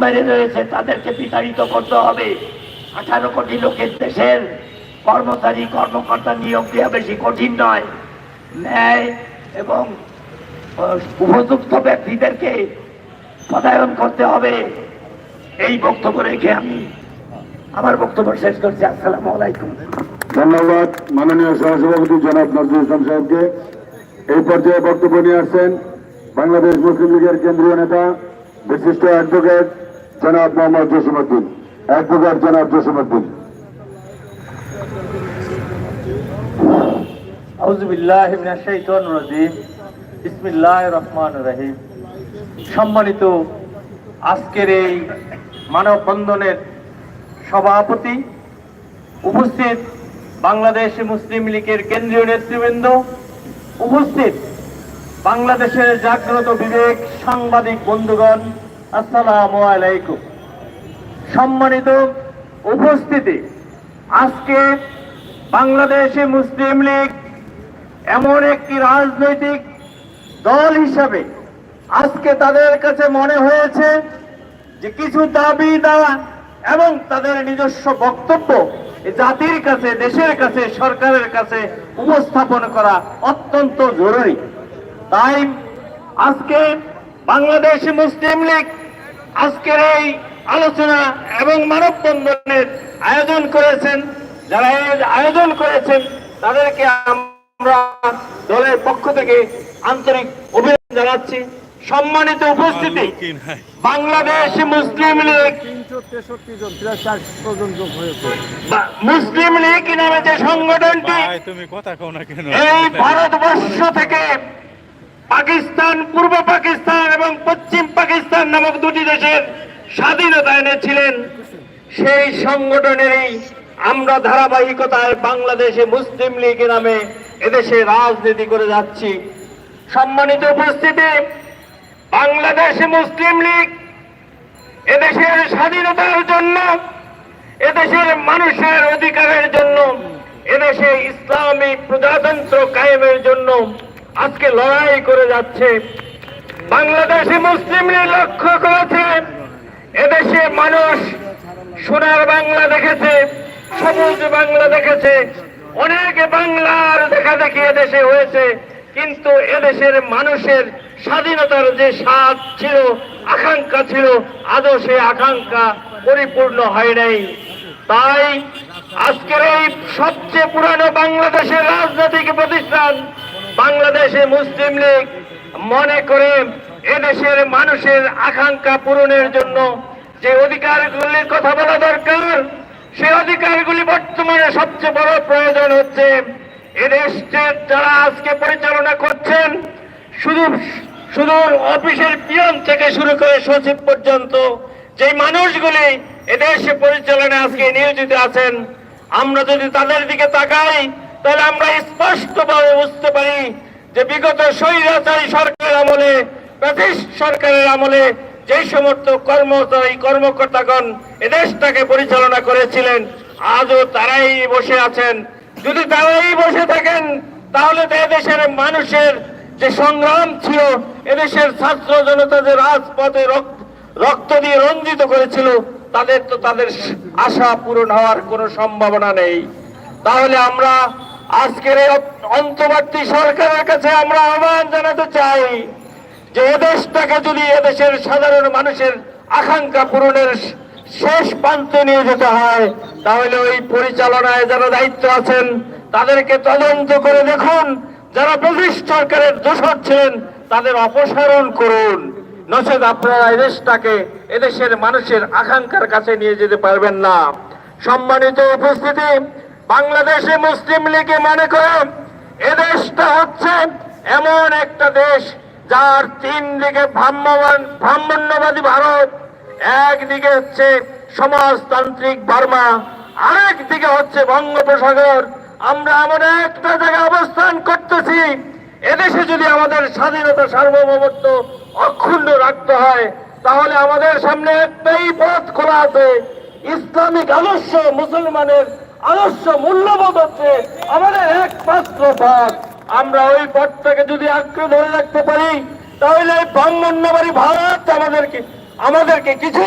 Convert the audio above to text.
বাইরে রয়েছে, তাদেরকে বিতাড়িত করতে হবে। আঠারো কোটি লোকের দেশের কর্মচারী, কর্মকর্তা নিয়োগ দেওয়া বেশি কঠিন নয়। ন্যায় এবং উপযুক্ত ব্যক্তিদেরকে পদায়ন করতে হবে। এই বক্তব্য রেখে আমি আমার বক্তব্য শেষ করছি। আসসালামু আলাইকুম। ধন্যবাদ মাননীয় সহসভাপতি জনাব নজরুল ইসলাম সাহেবকে। এই পর্যায়ে বক্তব্য নিয়ে আসছেন বাংলাদেশ মুসলিম লীগের কেন্দ্রীয় নেতা, বিশিষ্ট অ্যাডভোকেট জনাব মোহাম্মদ জসিমুদ্দিন অ্যাডভোকেট জনাব জসিমুদ্দিন সম্মানিত আজকের এই মানববন্ধনের সভাপতি উপস্থিত বাংলাদেশ মুসলিম লীগের কেন্দ্রীয় নেতৃবৃন্দ, উপস্থিত বাংলাদেশের জাগ্রত বিবেক সাংবাদিক বন্ধুগণ আসসালামু আলাইকুম। সম্মানিত উপস্থিতি, আজকে বাংলাদেশে মুসলিম লীগ এমন একটি রাজনৈতিক দল হিসাবে আজকে তাদের কাছে মনে হয়েছে যে কিছু দাবি দেওয়া এবং তাদের নিজস্ব বক্তব্য জাতির কাছে, দেশের কাছে, সরকারের কাছে উপস্থাপন করা অত্যন্ত জরুরি। তাই আজকে বাংলাদেশ মুসলিম লীগ আজকের এই আলোচনা এবং মানববন্ধনের আয়োজন করেছেন যারা আয়োজন করেছেন তাদেরকে আমরা দলের পক্ষ থেকে আন্তরিক অভিনন্দন জানাচ্ছি। সম্মানিত উপস্থিতি বাংলাদেশ মুসলিম লীগ। মুসলিম লীগ নামে যে সংগঠনটি তুমি কথা কেন? এই ভারতবর্ষ থেকে পাকিস্তান, পূর্ব পাকিস্তান এবং পশ্চিম পাকিস্তান নামক দুটি দেশের স্বাধীনতা এনেছিলেন। সেই সংগঠনেরই আমরা ধারাবাহিকতায় বাংলাদেশে মুসলিম লীগ নামে এদেশে রাজনীতি করে যাচ্ছি। সম্মানিত উপস্থিতি, বাংলাদেশে মুসলিম লীগ এদেশের স্বাধীনতার জন্য, এদেশের মানুষের অধিকারের জন্য, এদেশে ইসলামী প্রজাতন্ত্র কায়েমের জন্য আজকে লড়াই করে যাচ্ছে। বাংলাদেশি মুসলিম লক্ষ্য করেছে। এদেশে মানুষ সোনার বাংলা দেখেছে, সবুজ বাংলা দেখেছে। অনেক বাংলার দেখা দেখি এদেশে হয়েছে, কিন্তু এদেশের মানুষের স্বাধীনতার যে স্বাদ ছিল, আকাঙ্ক্ষা ছিল, আদৌ সে আকাঙ্ক্ষা পরিপূর্ণ হয় নাই। তাই আজকের এই সবচেয়ে পুরানো বাংলাদেশের রাজনৈতিক প্রতিষ্ঠান বাংলাদেশে মুসলিম লীগ মনে করে এদেশের মানুষের আকাঙ্ক্ষা পূরণের জন্য যে অধিকারগুলির কথা বলা দরকার সেই অধিকারগুলি বর্তমানে সবচেয়ে বড় প্রয়োজন হচ্ছে এদেশের যারা আজকে পরিচালনা করছেন, শুধু শুধু অফিসের পিয়ন থেকে শুরু করে সচিব পর্যন্ত যে মানুষগুলি এদেশে পরিচালনায় আজকে নিয়োজিত আছেন, আমরা যদি তাদের দিকে তাকাই তাহলে আমরা স্পষ্টভাবে বুঝতে পারি যে বিগত স্বৈরাচারী সরকারের আমলে, ব্রিটিশ সরকারের আমলে যে সমস্ত কর্মচারী, কর্মকর্তাগণ এদেশটাকে পরিচালনা করেছিলেন, আজও তারাই বসে আছেন। যদি তারাই বসে থাকেন, তাহলে তো এদেশের মানুষের যে সংগ্রাম ছিল, এদেশের ছাত্র জনতা যে রাজপথে রক্ত রক্ত দিয়ে রঞ্জিত করেছিল, তাদের তো তাদের আশা পূরণ হওয়ার কোনো সম্ভাবনা নেই। তাহলে আমরা আজকের এই অন্তর্বর্তী সরকারের কাছে আমরা আহ্বান জানাতে চাই যে এদেশটাকে যদি এদেশের সাধারণ মানুষের আকাঙ্ক্ষা পূরণের শেষ প্রান্তে নিয়ে যেতে হয়, তাহলে ওই পরিচালনায় যারা দায়িত্ব আছেন, তাদেরকে তদন্ত করে দেখুন। যারা ব্রিটিশ সরকারের দোষর ছিলেন, তাদের অপসারণ করুন। নচেত আপনারা এদেশটাকে এদেশের মানুষের আকাঙ্ক্ষার কাছে নিয়ে যেতে পারবেন না। সম্মানিত উপস্থিতি বাংলাদেশে মুসলিম লীগে মনে করে এদেশটা হচ্ছে এমন একটা দেশ যার তিন দিকে ভ্রাম্যমান ব্রাহ্মণ্যবাদী ভারত একদিকে হচ্ছে সমাজতান্ত্রিক বার্মা, আরেক দিকে হচ্ছে বঙ্গোপসাগর। আমরা এমন একটা জায়গায় অবস্থান করতেছি এদেশে যদি আমাদের স্বাধীনতা সার্বভৌমত্ব অক্ষুণ্ণ রাখতে হয়, তাহলে আমাদের সামনে একটাই পথ খোলা আছে, ইসলামিক আদর্শ মুসলমানের আদর্শ মূল্যবোধ হচ্ছে আমাদের একমাত্র পথ। আমরা ওই পথটাকে যদি আঁকড়ে ধরে রাখতে পারি, তাহলে এই ভারত আমাদেরকে আমাদেরকে কিছু